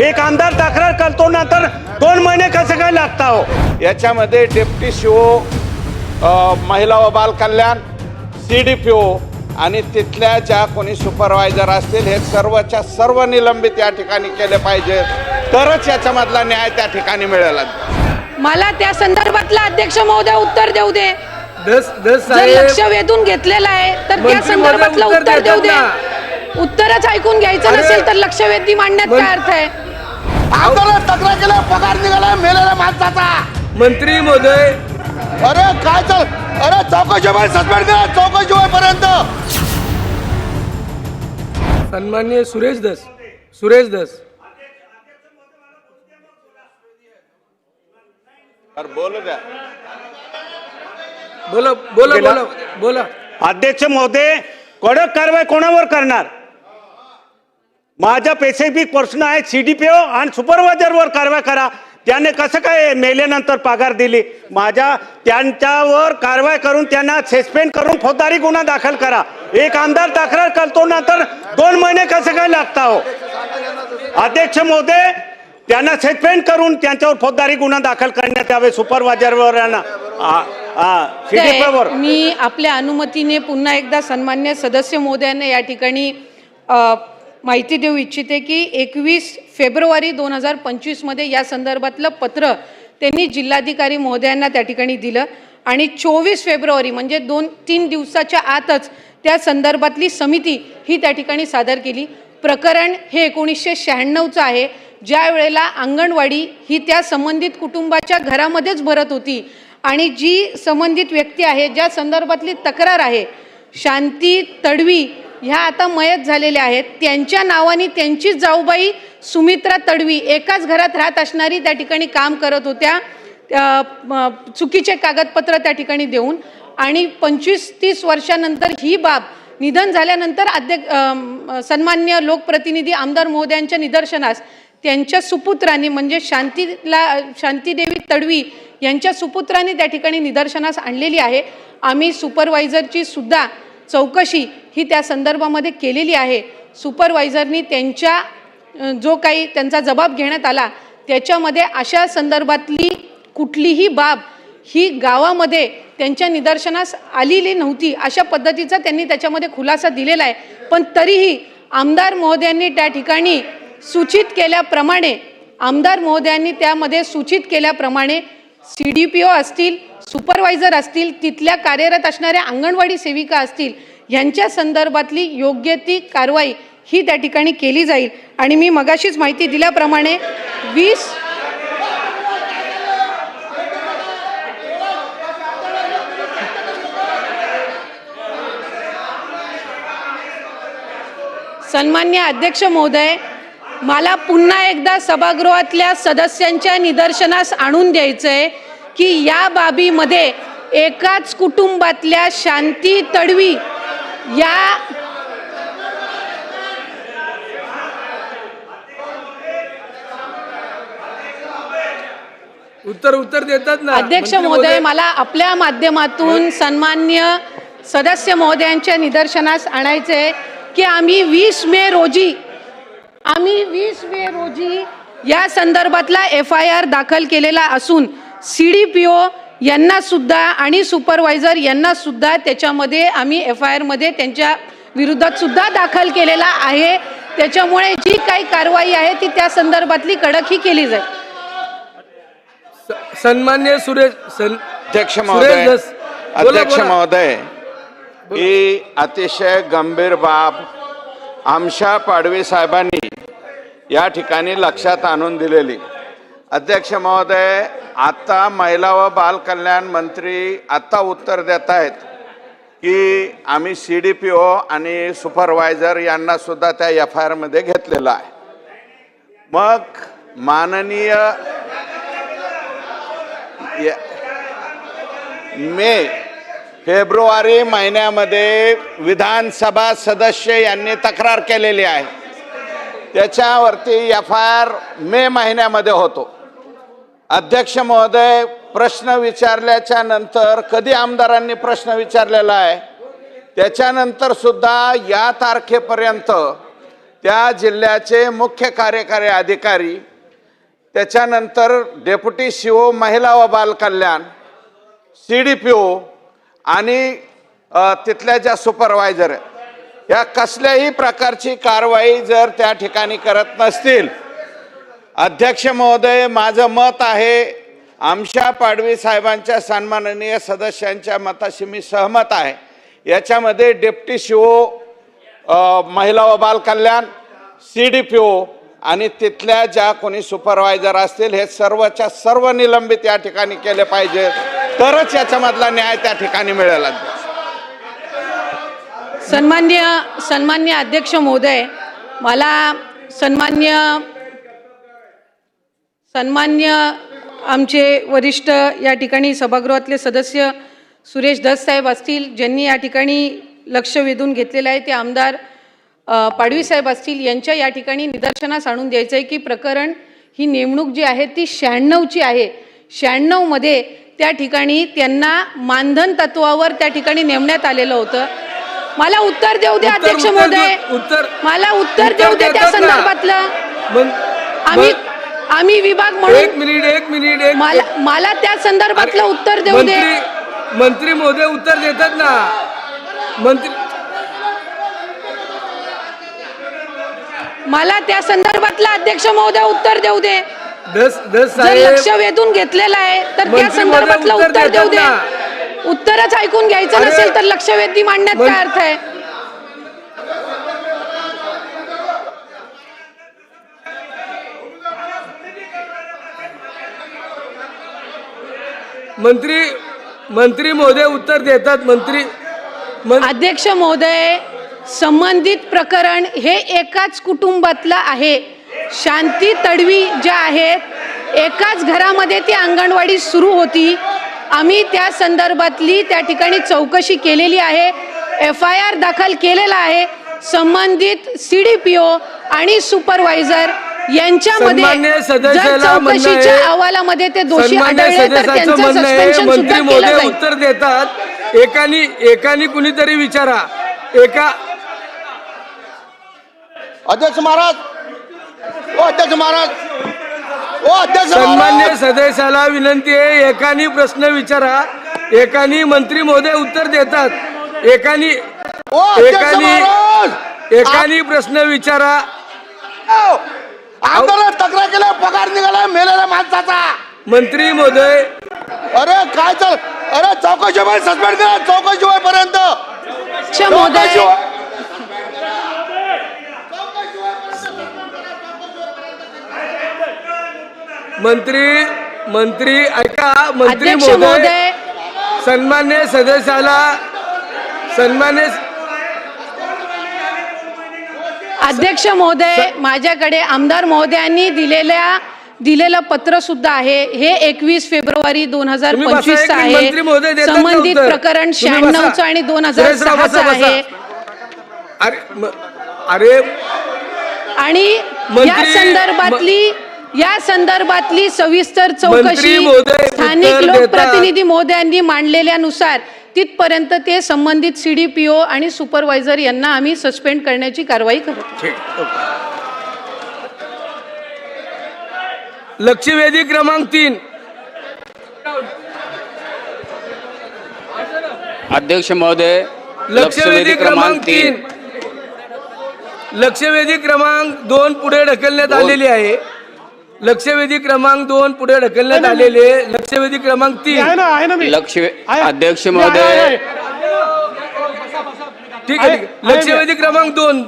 एक आमदार तक्रार करतो ना तर दोन महिने कसं काय लागता हो? याच्यामध्ये डेप्टी सी ओ महिला व बाल कल्याण सी डी पी ओ आणि तिथल्या ज्या कोणी सुपरवायझर असतील हे सर्वच्या सर्व निलंबित या ठिकाणी केले पाहिजे. तरच याच्यामधला न्याय त्या ठिकाणी मिळेल. मला त्या संदर्भातला अध्यक्ष महोदय उत्तर देऊ दे. दस दस लक्ष वेधून घेतलेलं आहे तर त्या संदर्भातलं उत्तर देऊ दे. उत्तरच ऐकून घ्यायचं नसेल तर लक्ष वेधी मांडण्यात काय अर्थ आहे? आंदोलन तक्रार केलं पगार निघाला मेलेल्या माणसाचा. मंत्री महोदय. अरे काय चाल अरे चौकशी सस्पेंड करा चौकशी होईपर्यंत. सन्मान्य सुरेश दस सुरेश दस. बोलू द्या. बोला बोला. बोला बोला. अध्यक्ष महोदय कडक कारवाई कोणावर करणार? माझ्या पेसिफिक डी आहे ओ आणि सुपरवायझरवर कारवाई करा. त्याने कसं काय मेल्यानंतर पगार दिली? माझ्या त्यांच्यावर कारवाई करून त्यांना सस्पेंड करून फौजदारी गुन्हा दाखल करा. एक आमदार तक्रार करतो ना तर दोन महिने कसं काय लागता हो? अध्यक्ष महोदय त्यांना सस्पेंड करून त्यांच्यावर फौजदारी गुन्हा दाखल करण्यात यावे सुपरवायझरवर सीडीपीओवर मी आपल्या अनुमतीने पुन्हा एकदा सन्मान्य सदस्य महोदयांना या ठिकाणी माहिती देऊ इच्छिते की एकवीस फेब्रुवारी दोन हजार पंचवीसमध्ये या संदर्भातलं पत्र त्यांनी जिल्हाधिकारी महोदयांना त्या ठिकाणी दिलं. आणि चोवीस फेब्रुवारी म्हणजे दोन तीन दिवसाच्या आतच त्या संदर्भातली समिती ही त्या ठिकाणी सादर केली. प्रकरण हे एकोणीसशे शहाण्णवचं आहे. ज्या वेळेला अंगणवाडी ही त्या संबंधित कुटुंबाच्या घरामध्येच भरत होती आणि जी संबंधित व्यक्ती आहे ज्या संदर्भातली तक्रार आहे शांती तडवी ह्या आता मयत झालेल्या आहेत. त्यांच्या नावाने त्यांचीच जाऊबाई सुमित्रा तडवी एकाच घरात राहत असणारी त्या ठिकाणी काम करत होत्या. चुकीचे कागदपत्र त्या ठिकाणी देऊन. आणि पंचवीस तीस वर्षानंतर ही बाब निधन झाल्यानंतर अध्यक्ष सन्मान्य लोकप्रतिनिधी आमदार महोदयांच्या निदर्शनास त्यांच्या सुपुत्रांनी म्हणजे शांतीला शांतीदेवी तडवी यांच्या सुपुत्रांनी त्या ठिकाणी निदर्शनास आणलेली आहे. आम्ही सुपरवायझरची सुद्धा चौकशी ही त्या संदर्भामध्ये केलेली आहे. सुपरवायझरनी त्यांच्या जो काही त्यांचा जबाब घेण्यात आला त्याच्यामध्ये अशा संदर्भातली कुठलीही बाब ही गावामध्ये त्यांच्या निदर्शनास आलेली नव्हती अशा पद्धतीचा त्यांनी त्याच्यामध्ये खुलासा दिलेला आहे. पण तरीही आमदार महोदयांनी त्या ठिकाणी सूचित केल्याप्रमाणे आमदार महोदयांनी त्यामध्ये सूचित केल्याप्रमाणे सी डी पी ओ असतील सुपरवायझर असतील तिथल्या कार्यरत असणाऱ्या अंगणवाडी सेविका असतील यांच्या संदर्भातली योग्य ती कारवाई ही त्या ठिकाणी केली जाईल. आणि मी मगाशीच माहिती दिल्याप्रमाणे वीस सन्मान्य अध्यक्ष महोदय मला पुन्हा एकदा सभागृहातल्या सदस्यांच्या निदर्शनास आणून द्यायचं आहे की या बाबीमध्ये एकाच कुटुंबातल्या शांती तडवी या उत्तर उत्तर देतात ना. अध्यक्ष महोदय मला आपल्या माध्यमातून सन्मान्य सदस्य महोदयांच्या निदर्शनास आणायचे की आम्ही वीस मे रोजी आम्ही वीस मे रोजी या संदर्भातला एफ आय आर दाखल केलेला असून सी डी पी ओ यांना सुद्धा आणि सुपरवायझर यांना सुद्धा त्याच्यामध्ये आम्ही एफ आय आरमध्ये त्यांच्या विरोधात सुद्धा दाखल केलेला आहे. त्याच्यामुळे जी काही कारवाई आहे ती त्या संदर्भातली कडक ही केली जाईल. सन्मान्य सुरेश सन अध्यक्ष महोदय अध्यक्ष. महोदय ही अतिशय गंभीर बाब आमशा पाडवी साहेबांनी या ठिकाणी लक्षात आणून दिलेली. अध्यक्ष महोदय आता महिला व बाल कल्याण मंत्री आता उत्तर देत आहेत की आम्ही सी डी पी ओ आणि सुपरवायझर यांना सुद्धा त्या एफ आय आरमध्ये घेतलेलं आहे. मग माननीय मे फेब्रुवारी महिन्यामध्ये विधानसभा सदस्य यांनी तक्रार केलेली आहे. त्याच्यावरती एफ आय आर मे महिन्यामध्ये होतो. अध्यक्ष महोदय प्रश्न विचारल्याच्या नंतर कधी आमदारांनी प्रश्न विचारलेला आहे? त्याच्यानंतर सुद्धा या तारखेपर्यंत त्या जिल्ह्याचे मुख्य कार्यकारी अधिकारी त्याच्यानंतर डेप्युटी सी ओ महिला व बालकल्याण सी डी पी ओ आणि तिथल्या ज्या सुपरवायझर या कसल्याही प्रकारची कारवाई जर त्या ठिकाणी करत नसतील अध्यक्ष महोदय माझं मत आहे आमच्या पाडवी साहेबांच्या सन्माननीय सदस्यांच्या मताशी मी सहमत आहे. याच्यामध्ये डेप्टी शिओ महिला व बालकल्याण सी डी पी ओ आणि तिथल्या ज्या कोणी सुपरवायझर असतील हे सर्वच्या सर्व निलंबित या ठिकाणी केले पाहिजे. तरच याच्यामधला न्याय त्या ठिकाणी मिळेल. सन्मान्य सन्मान्य अध्यक्ष महोदय मला सन्मान्य सन्मान्य आमचे वरिष्ठ या ठिकाणी सभागृहातले सदस्य सुरेश दस साहेब असतील ज्यांनी या ठिकाणी लक्ष वेधून घेतलेलं आहे ते आमदार पाडवी साहेब असतील यांच्या या ठिकाणी निदर्शनास आणून द्यायचं आहे की प्रकरण ही नेमणूक जी आहे ती शहाण्णवची आहे. शहाण्णवमध्ये त्या ठिकाणी त्यांना मानधन तत्वावर त्या ठिकाणी नेमण्यात आलेलं होतं. मला उत्तर देऊ दे उत्तर- अध्यक्ष महोदय. मला उत्तर देऊ दे त्या. संदर्भातलं. आम्ही आम्ही विभाग एक म्हणून मिनिट एक मिनिट एक मला मला त्या संदर्भातलं उत्तर देऊ दे. मंत्री मंत्री महोदय उत्तर देतात ना. मंत्री मला त्या संदर्भातलं अध्यक्ष महोदय उत्तर देऊ दे. दस दस जर लक्ष साहेब वेधून घेतलेलं आहे तर त्या मंत्री संदर्भातलं उत्तर उत्तर देऊ दे. उत्तरच ऐकून घ्यायचं अरे- नसेल तर लक्ष वेधी मांडण्यात काय अर्थ आहे? मंत्री मंत्री महोदय उत्तर देतात मंत्री मं- अध्यक्ष महोदय संबंधित प्रकरण हे एकाच कुटुंबातलं आहे. शांती तडवी ज्या आहेत एकाच घरामध्ये ती अंगणवाडी सुरू होती. आम्ही त्या संदर्भातली त्या ठिकाणी चौकशी केलेली आहे. एफ आय आर दाखल केलेला आहे. संबंधित सी डी पी ओ आणि सुपरवायझर यांच्यामध्ये सन्मान्य जर चौकशीच्या अहवालामध्ये ते दोषी आढळले तर सदस्याचं त्यांचं सस्पेन्शन सुद्धा मंत्री केलं जाईल. उत्तर देतात. एकानी एकानी कुणीतरी विचारा. एका अध्यक्ष महाराज! ओ अध्यक्ष महाराज! ओ अध्यक्ष सन्मान्य सदस्याला विनंती आहे एकानी प्रश्न विचारा. एकानी मंत्री महोदय उत्तर देतात. एकानी एकानी महाराज! एकानी प्रश्न विचारा. आओ, आमदारानं तक्रार केल्या पगार निघाला मेलेल्या माणसाचा. मंत्री महोदय. अरे काय चाल अरे चौकशी होईल सस्पेंड करा चौकशी महोदय. चौकशी होई- मंत्री मंत्री ऐका मंत्री अध्यक्ष महोदय. महोदय. सन्मान्य सदस्याला सन्मान्य अध्यक्ष महोदय माझ्याकडे आमदार महोदयांनी दिलेल्या दिलेलं पत्र सुद्धा आहे हे एकवीस फेब्रुवारी दोन हजार पंचवीस आहे संबंधित? प्रकरण तुम्ही बसा. शहाण्णवचं आणि दोन हजार सहाचं. आहे अरे आणि या संदर्भातली या संदर्भातली सविस्तर चौकशी स्थानिक. लोकप्रतिनिधी महोदयांनी मांडलेल्यानुसार तिथपर्यंत ते संबंधित सी डी पी ओ आणि सुपरवायझर यांना आम्ही सस्पेंड करण्याची कारवाई ओके. लक्षवेधी क्रमांक तीन. अध्यक्ष महोदय लक्षवेधी क्रमांक तीन. लक्षवेधी क्रमांक दोन पुढे ढकलण्यात आलेली आहे. लक्षवेधी क्रमांक दोन पुढे ढकलण्यात आलेले लक्षवेधी क्रमांक तीन. लक्ष अध्यक्ष महोदय. ठीक आहे ठीक आहे. लक्षवेधी क्रमांक दोन.